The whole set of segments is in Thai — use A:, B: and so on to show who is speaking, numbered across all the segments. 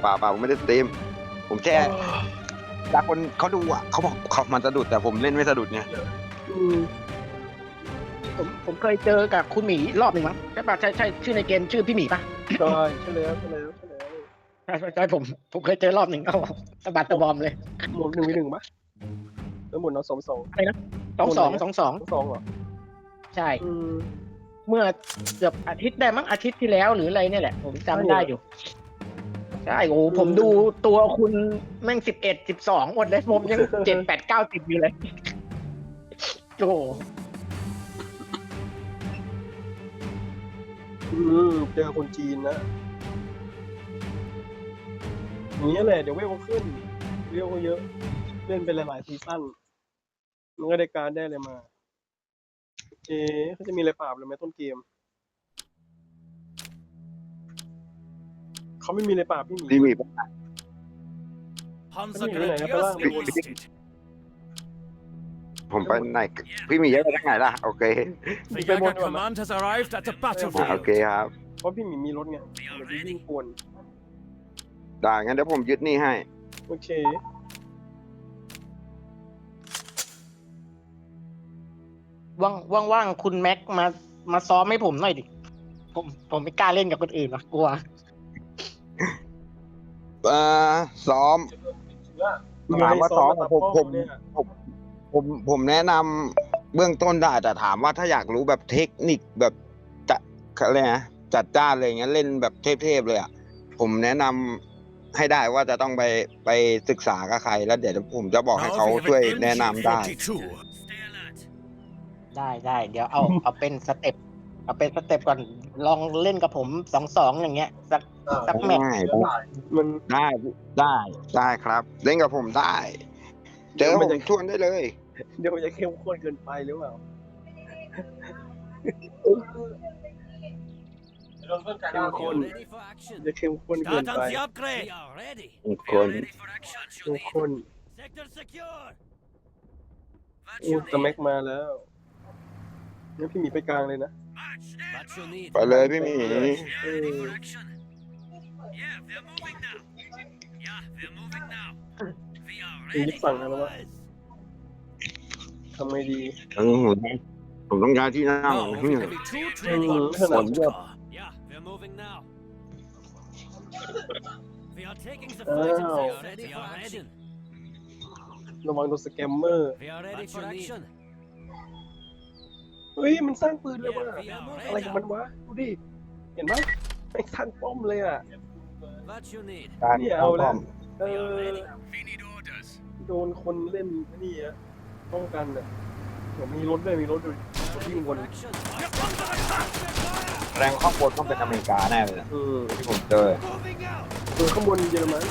A: เปล่าเปล่าผมไม่ได้สตรีม ผมแค่จากคนเขาดูอะเขาบอกเขามันสะดุดแต่ผมเล่นไม่สะดุดไง
B: อืม
C: ผมผมเคยเจอกับคุณหมีรอบหนึ่งมั้งใช่ปะใช่ใช่ชื่อในเกมชื่อพี่หมีปะ
B: ใช่ใช่แล้วใช่แล้วใช่แล้ว
C: ใช่ใช่ใช่ผมผมเคยเจอรอบหนึ่งเอาสะบัดตะบอมเลย
B: หมดหนึ่งมีหนึ่งปะแล้วหมดเอาสองสอง
C: สองสองสองสอง
B: สองสองเหรอ
C: ใช่
B: อืม
C: เมื่อเกือบอาทิตย์ได้มั้งอาทิตย์ที่แล้วหรืออะไรเนี่ยแหละ ผมจำได้อยู่ ใช่โอ้โหผมดูตัวคุณแม่งสิบเอ็ดสิบสองหมดเลยผมยังเจ็ดแปดเก้าสิบอยู่เลยโอ้โห
B: อืมเจอคนจีนนะอย่างนี้ยแหละ เดี๋ยวเวลก็ขึ้นเวลก็เยอะ เล่นเป็นหลายๆซีซั่นมันก็ได้การดได้อะไรมาโอเคเขาจะมีอะไรปราบเลยไหมต้นเกม เขาไม่มีอะไรปราบพี่หมี
A: พี่หมี
D: Panzer
B: Ano yun,
D: Grenadiers
B: wala.
D: enlisted.
A: ผมไปไหนพี่หมีจะไปทางไหนล่ะ โอเค
D: The
B: ไปบน
D: Jager
B: ก่อนนะ
D: command has arrived at the
A: อ่าโอเค
D: battlefield.
A: ครับ
B: เพราะพี่หมีมีรถไงเดี๋ยวพี่วิ่งกวน
A: ได้งั้นเดี๋ยวผมยึดนี่ให้
B: โอเค
C: ว่างว่างว่างคุณแม็กมามาซ้อมให้ผมหน่อยดิ ผมผมไม่กล้าเล่นกับคนอื่นหรอกกลัว
A: เอ่อซ้อม ถามว่าซ้อมผมผม ผมผมแนะนำเบื้องต้นได้แต่ถามว่าถ้าอยากรู้แบบเทคนิคแบบจะอะไรนะจัดจ้านอย่างเงี้ยเล่นแบบเทพๆเลยอะผมแนะนำให้ได้ว่าจะต้องไปไปศึกษากับใคร แล้วเดี๋ยวผมจะบอกให้เขาช่วยแนะนำได้
C: ได้ได้เดี๋ยวเอาเอาเป็นสเต็ป เอาเป็นสเต็ปก่อนลองเล่นกับผมสองสองอย่างเงี้ยสักสักแมตช์
A: ได้
B: มัน
A: ได้ได้ได้ครับ เล่นกับผมได้เจอผมชวนได้เลย
B: เดี๋ยวมันจะเข้มข้นเกินไปหรือเปล่าเข้มข้น
D: Ready for action.
B: จะเข้มข้นเกิน
D: Start
B: ไป
D: on the upgrade. We are ready.
A: คน
B: เข้มข้น
D: Sector secure.
B: โอ้สแม็กมาแล้วงั้นพี่หมีไปกลางเลยนะ
D: What you need.
A: ไปเลยพี่หมี
B: เออ
D: action. Yeah, they're moving now. Yeah, they're moving now. We are
B: มียึดฝั่งนะแล้ววะทำไงดี
A: ทั้งหัวผมต้องการที่นั่ง
D: Now we have a two trade
B: Mm,
D: one
B: hello.
D: scout car. Yeah, we're moving now. We are taking the flight.
B: Oh.
D: We are ready for action.
B: ระวังโดนสแกมเมอร์
D: We are ready for action.
B: เฮ้ยมันสร้างปืนเลย
D: Yeah,
B: ว่ะ
D: we are
B: อะไรของมัน
D: ready.
B: วะดูดิเห็นปะไม่สร้างป้อมเลยอะ
D: What you need.
A: การ
B: เนี่ยเอาแล้ว เอ
D: We
B: อ
D: are ready. We need orders.
B: โดนคนเล่นนี่อะป้องกันอะเดี๋ยวมีรถด้วยมีรถด้วยรถวิ่งบน
D: Action.
A: แรงข้างบนต้องเป็นอเมริกาแน่เลยนะ
B: เออ
A: ที่ผมเจอ
D: Moving out.
B: เออข้างบนเยอรมัน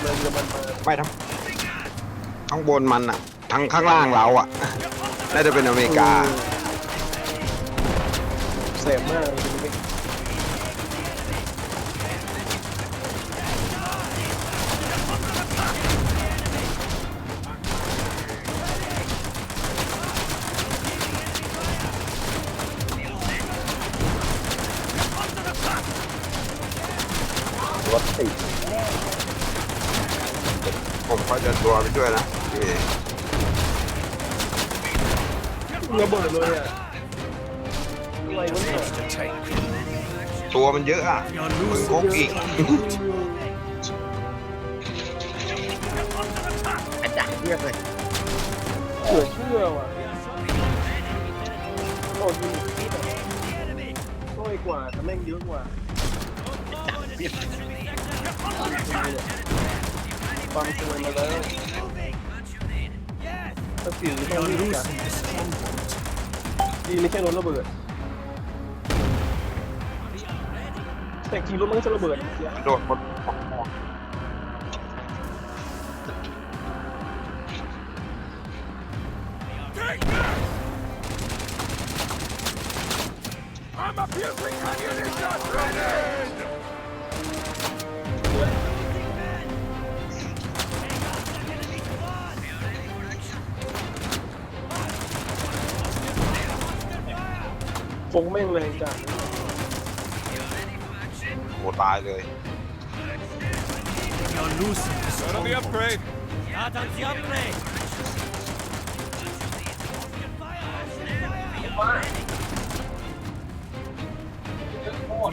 B: เยอรมันมา
A: ไม่ทั้งข้างบนมันอะ ทั้งข้างล่างเราอะ น่าจะเป็นอเมริกา
B: แสบมาก
A: รถติดผมก็จะตัวไปด้วยนะโอเค
B: ระเบิดเลยอะ อะไรวะเนี่ย
A: ตัวมันเยอะอะ
D: We are
A: มึง
D: losing.
A: พกอีก
C: อาจารย์เรียกเลย
B: เหลือเชื่อว่ะโอ้ยน้อยกว่าแต่แม่งเยอะกว่าฟังสวยมาแล้วถ้าสีมันต้องรีบอะดีไม่ใช่รถระเบิด แต่จริงรถมันก็จะระเบิดเมื่อกี้
A: โดดหมด
B: ฟงแม่งแรงจัด
A: โห ตายเลย
D: You're losing.
E: Start on the upgrade.
D: Start on the upgrade.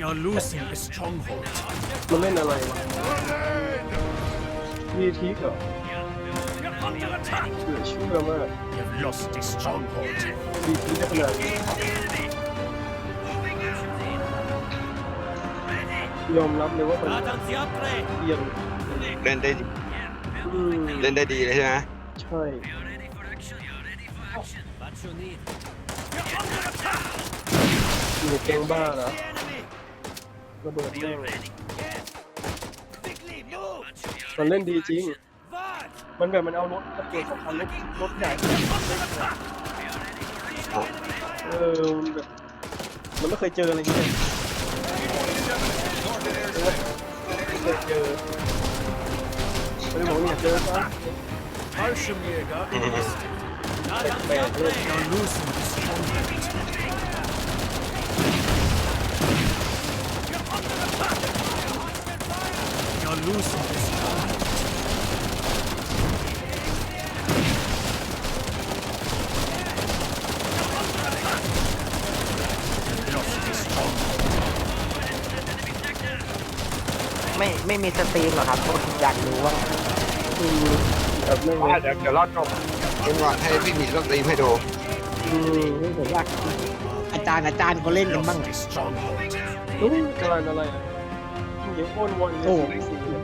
D: You're losing a stronghold.
B: มันเล่นอะไรวะมีทีกเหรอ
D: You're under attack.
B: เหลือเชื่อมาก
D: You've lost the stronghold.
B: มีทีได้ขนาดนี้ ยอมรับเลยว่ามัน
D: Start on the upgrade.
B: เอียง
A: เล่นได้ดี
B: อืม
A: เล่นได้ดีเลยใช่ไหม
B: ใช่
D: What you need? You're under attack.
B: มีแกงบ้านะ
D: The enemy.
B: ระเบิดแม่ง
D: Quickly move.
B: มันเล่นดีจริง
D: What?
B: มันแบบมันเอารถกระเกิดของคันรถรถใหญ่เออมันแบบมันไม่เคยเจออะไรอย่างเงี้ย
D: Fallschirmjäger enlisted. Start on the
B: Bad,
D: upgrade. You're losing the stronghold. You're under attack. You're losing the stronghold. You've lost the stronghold.
C: ไม่ไม่มีสตรีมเหรอครับผมอยากรู้ว่า
B: อืมแบบไม่
A: ว่าเดี๋ยวเดี๋ยวรอดจบจนกว่าให้พี่หมีสตรีมให้ดู
B: อืม
C: ผมอยากอาจารย์อาจารย์เขาเล่นกันบ้าง
D: Lost the stronghold.
B: รู้อะไรอะไรอะเดี๋ยวโอนวนเลย
C: โอ้
B: สีสีเนี่ย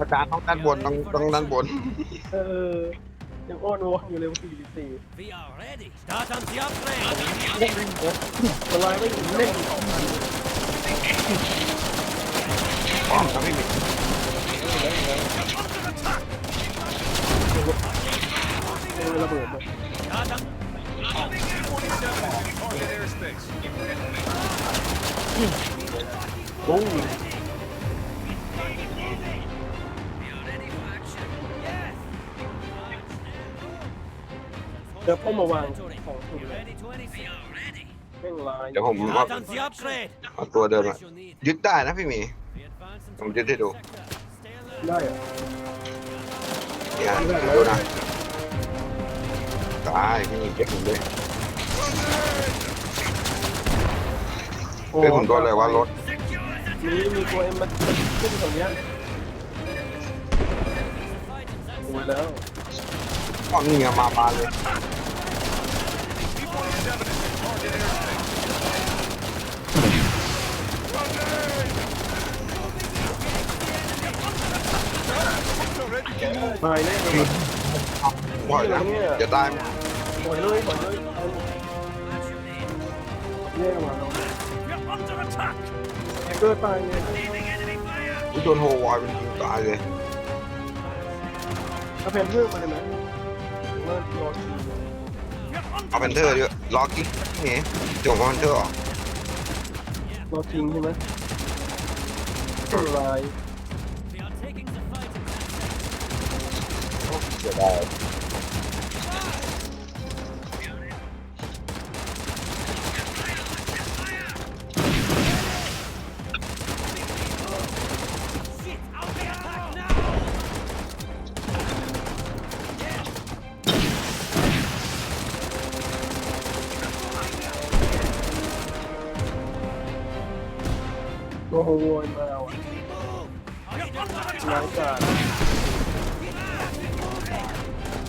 A: อาจารย์ต้องด้านบนต้องต้องด้านบน
B: เออยังโอนวนอยู่เลยว่าสี่สี่
D: We are ready. Start on the upgrade.
B: มันลายไม่ถึงเล่น
A: ป้อมครั
B: เดี๋ยวผมมาวางของคุ
D: ณ
B: เลยเลาย
A: เดี๋ยวผมเอาตัวเดิมอยึดได้นะพี่หมี ผมยึดให้ดู
D: sector. Stay alert.
B: ได้เหรอ
A: เนี่ยดูนะได้พี่หมีเก็บผมเลย
B: โอ้
A: เป็นผมโดนเลยว่ารถ
B: มีมีตัวเอ็มมาขึ้นตรงเนี้ยโอ้ยแล้ว
A: อ๋อนี่ไงมามาเลย
B: ตายแน่เลย
A: ปล่อยนะจะตาย
B: ปล่อยเลยปล่อยเลยแย่ว่ะเรา
D: You're under attack.
B: แฮกเกอร์ตายเนี่ย
A: อุ๊ยโดนโฮวอยเป็นยิงตายเลย
B: ถ้าแพนเทอร์มาได้ไหมเมื่อรอที
A: เอาแพนเทอร์ด้วยล็อกกิ๊กนี่จงเอาแพนเทอร์ออก
B: รอทิ้งใช่ไหมลาย
D: Shit. Out the attack now.
B: โอ้โ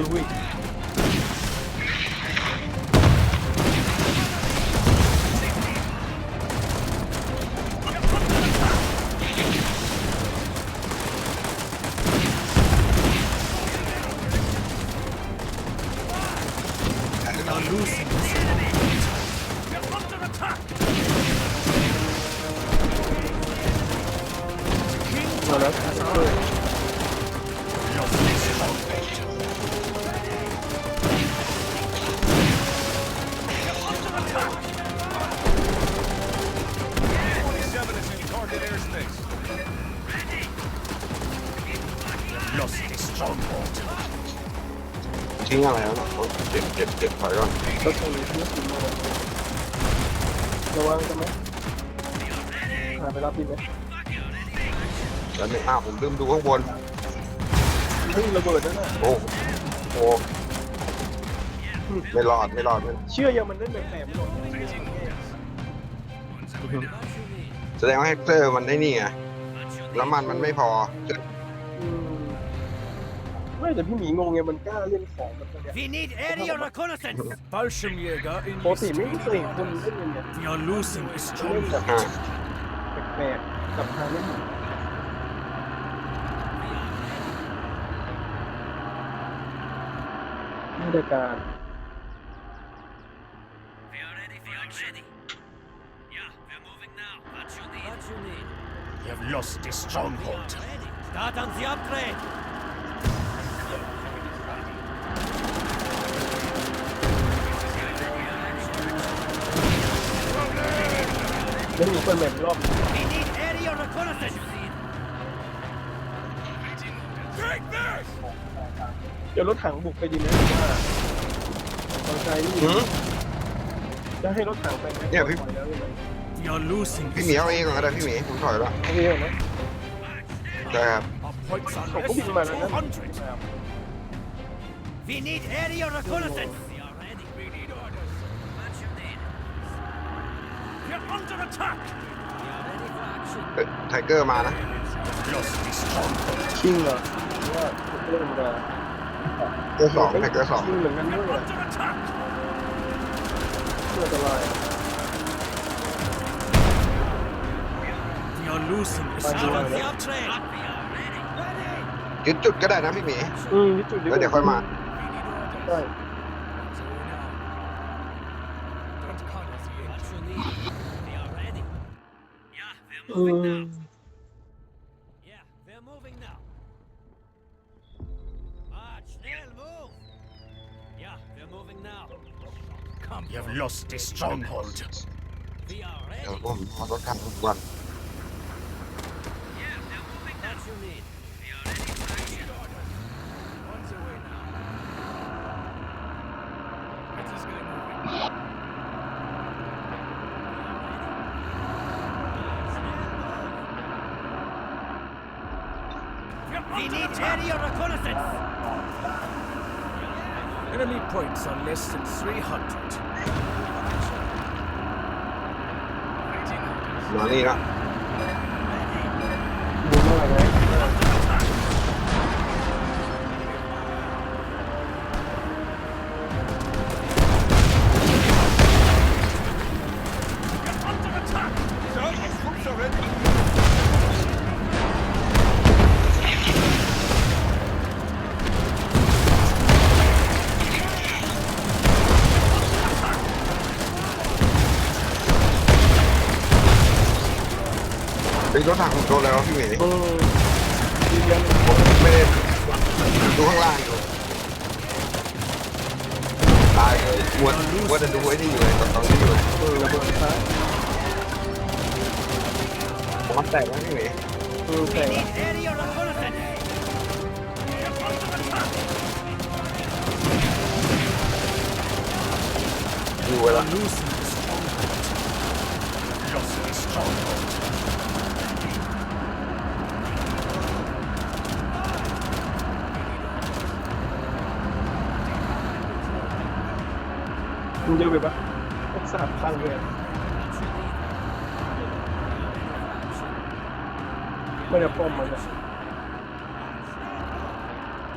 B: ดูแทิ้
A: งอะไรแล้วนะโอ๊ยเจ็บเจ็บเจ็บถอยก่อน
B: รถตรงนี้ที่กินมาระวังกันไหมหาไปรับพี่ไหม
A: แล้วเนี่ยอ้าวผมลืมดูข้างบน
B: เฮ้ยระเบิดนั่นน่ะ
A: โอ้โหไม่รอดไม่รอดไม่
B: เชื่อยังมันเล่นแบบแหลมหรอก
A: แสดงว่าแฮกเตอร์มันได้นี่ไงแล้วมันมันไม่พอ
B: อืมไม่ แต่พี่หมีงงไงมันกล้าเล่นของแบบเนี้ย
D: We need area reconnaissance.
E: Fallschirmjäger
B: ปกติไม่เคยเห็นคนเล่นอย่างเงี้ย
E: We are losing a
B: เล่น
E: strong
B: แบบ
A: อ่า
B: แปลกๆกับทางเล่นมาตรการ
D: We are ready. We are ready. Yeah, we're moving now. What you need? What you need?
E: We have lost the stronghold.
D: Ready. Start on the upgrade.
B: เล่นมีเปิดแมปรอบ
D: We need area reconnaissance.
E: Take this!
B: เดี๋ยวรถถังบุกไปดีไหมหรือว่าตอนใจนี่
A: หือ
B: จะให้รถถังไปไหม
A: เนี่ยพี่
B: ปล่อแล้วใช่ไหม
E: We are losing
A: พี่หมีเอาเองก่อนก็ได้พี่หมีผมถอยแล้ว
B: โอเคเหรอนะ
A: ใช่ครับ
E: Our points are
B: เขาก็
E: less
B: บิน
E: than
B: มาแล้วนะ
E: 200.
D: We need area reconnaissance. We are ready. We need orders. What you need?
E: We are under attack.
D: We are ready for action.
A: ไทเกอร์มานะ
E: Lost the stronghold.
B: ชิงเหรอหรือว่าเล่นกัน
A: เกอร์สองไทเกอร์สอง
B: ชิงเหมือนกันด้วย
E: Under attack.
B: เพื่ออะไร
E: We are losing a
B: Bye,
D: Start on
E: stronghold.
D: the upgrade. We are ready. Ready.
A: ยึดจุดก็ได้นะพี่หมี
B: อืมที่จุด
A: แล้วเดี๋ยวค่อยมา
B: ใช่
D: What you need? We are ready. Yeah, we're
B: อื
D: moving
B: ม
D: now. Yeah, we're moving now. March, schnell, move. Yeah, we're moving now. Come,
E: We have lost the stronghold.
D: we are
A: เดี๋ยว
D: ready.
A: ผมมารถถังผมก่อน
E: points are less than 300.
A: มานี่ละ ไอ้ยรถถังผมโดนแล้วพี่หมี
B: อืมยืนยัน
A: ผมไม่ได้ดูข้างล่างอยู่ตายเลยวนว่าจะดูไอ้นี่อยู่เลยตอนนี้อยู่เลย
B: เออระเบิดซ้าย
A: ผมมันแตกแล้วพี่หมี
B: อืมแต่
A: ดูเวลา
B: ไม่ได้ป้อมมันอะ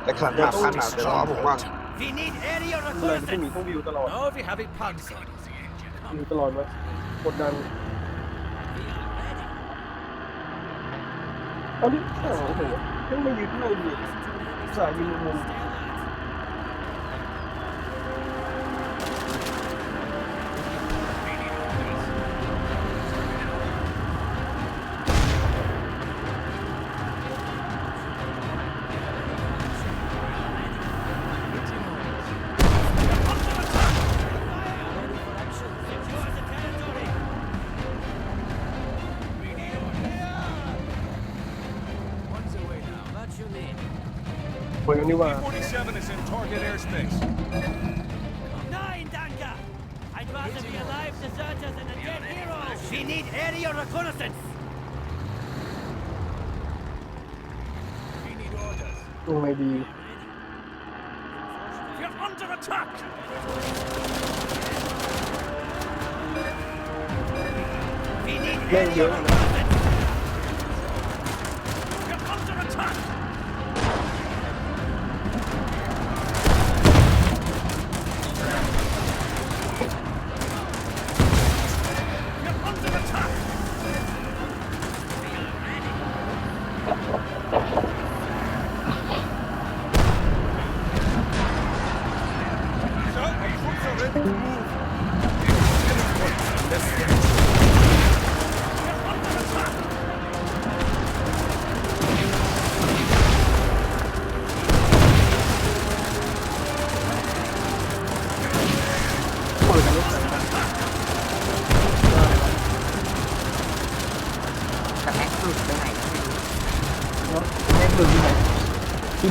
A: แต่ขันหนักขันหนักแต่รอผมว่า
D: We need area
B: อะไรที่มี
D: reconnaissance.
B: ต้องวิวตลอด
E: Now we have a panzer.
B: วิวตลอดไหมกดดันเอาดิอ้าวโอ้โหยังไม่ยืนเลยดิสายยืนมุม
E: Fue univa.
D: Nein, danke. I'd rather be alive deserters than a dead hero. We need aerial reconnaissance.
E: We need orders.
B: Oh, maybe.
E: We're under attack.
D: We need
C: area.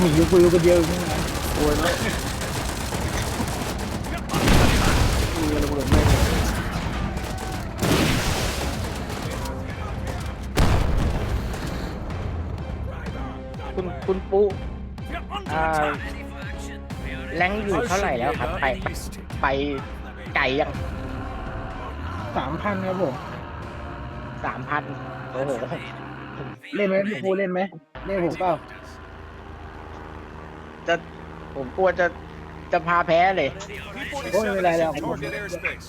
C: หมี
B: อยู่คุยกันเดียวอยู่นี่ไงโอ้ยแล้วมีระเบิดแม่ง
C: คุณคุณปู
E: We're under
C: Ah.
E: attack!
C: แรงอยู่เท่าไหร่แล้วครับ ไปไปไก่ยัง
B: สามพันครับผม
C: สามพันโอ้โห
B: เล่นไหมพี่ปูเล่นไหมเล่นผมเปล่า
C: จะผมกลัวจะจะพาแพ้เลย
B: โอ้ยไม่เป็นไรแล้ว
E: Target airspace.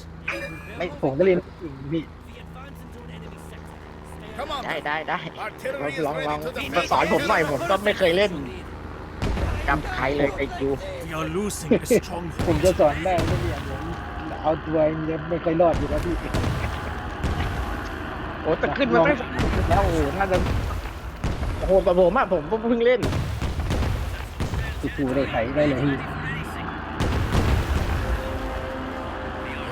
C: ไม่
B: ผมก็เล่นพี่
E: Come on.
C: ได้ได้ได้
E: Artillery is
C: ลองลอง
E: ready to
C: มา
E: the
C: สอนผมหน่อยผมก็ไม่เคยเล่นกับใครเลยไอคิว
E: We are losing a strong
B: ผมจะสอนได้ไม่เนี่ยผมเอาตัวเองยังไม่เคยรอดอยู่แล้วพี่
C: โอ้แต่ขึ้นมาได้แล้วโอ้โหน่าจะโอ้โหแต่ผมอะผมเพิ่งเล่น
B: พี่ปูได้ไขได้เลยพี่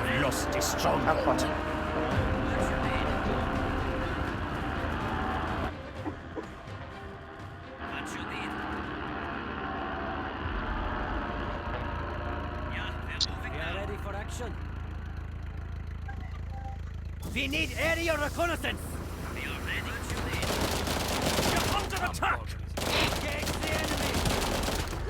E: We lost a
C: ครับก่อน
E: stronghold.
D: What you need? Yeah, they're moving now. ready for action. We need aerial reconnaissance! We are ready. What you need?
E: We're under attack.
D: Engage the enemy!
E: Grenade! Wait, less than 100. We're under attack.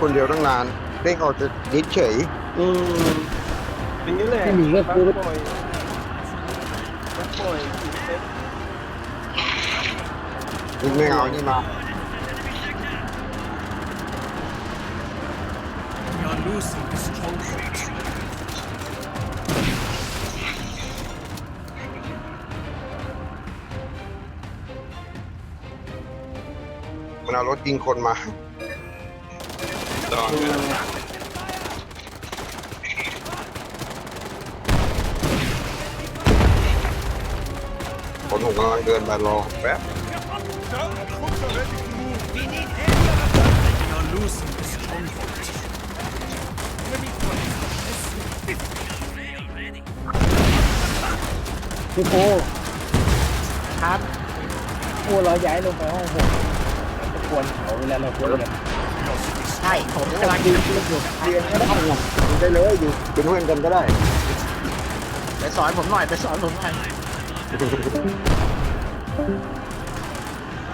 A: คนเดียวตั้งนานเด้งออกจะดิสเฉย
B: อืมเป็นอย่างนี้แหละหมีก็ปูปล่อยปล่อยเซ็ต
A: นี่ไม่เอานี่มา
E: We are losing a stronghold.
A: เอารถยิงคนมาตอนคนหกำลังเดินมารอแป๊บ
B: พี่โฟ
C: ครับ
B: โอ้เราย้ายลงไปห้องผม ควรเขาเวลาเราควรกัน
C: ใช่ผมกำลังยืนอยู่
A: เรียนก็ได้อยู่ได้เลยอยู่เป็นเพื่อนกันก็ได้
C: ไปสอนผมหน่อยไปสอนผมหน่อย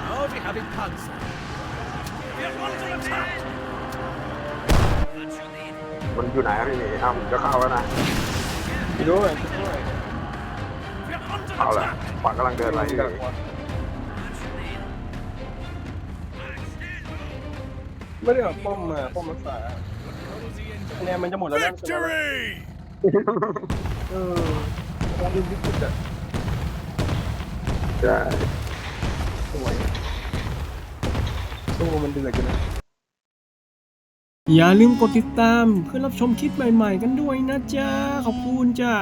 E: Now we have panzer. We are under attack.
A: มันอยู่ไหนครับพี่หมีอ้าวจะเข้าแล้วนะ
B: ด้วย
A: เข้าแล้วปักกำลังเดินอะไรอยู่
B: ไม่ได้เอาป้อมมาป้อมรักษาคะแนนมันจะหมดแล้วนะ
E: Victory!
B: เออต้องดูวิกฤตอะ
A: ใช่
B: สวยสู้มันเดือดอยู่นะ
F: อย่าลืมกดติดตามเพื่อรับชมคลิปใหม่ๆกันด้วยนะจ๊ะ ขอบคุณจ้า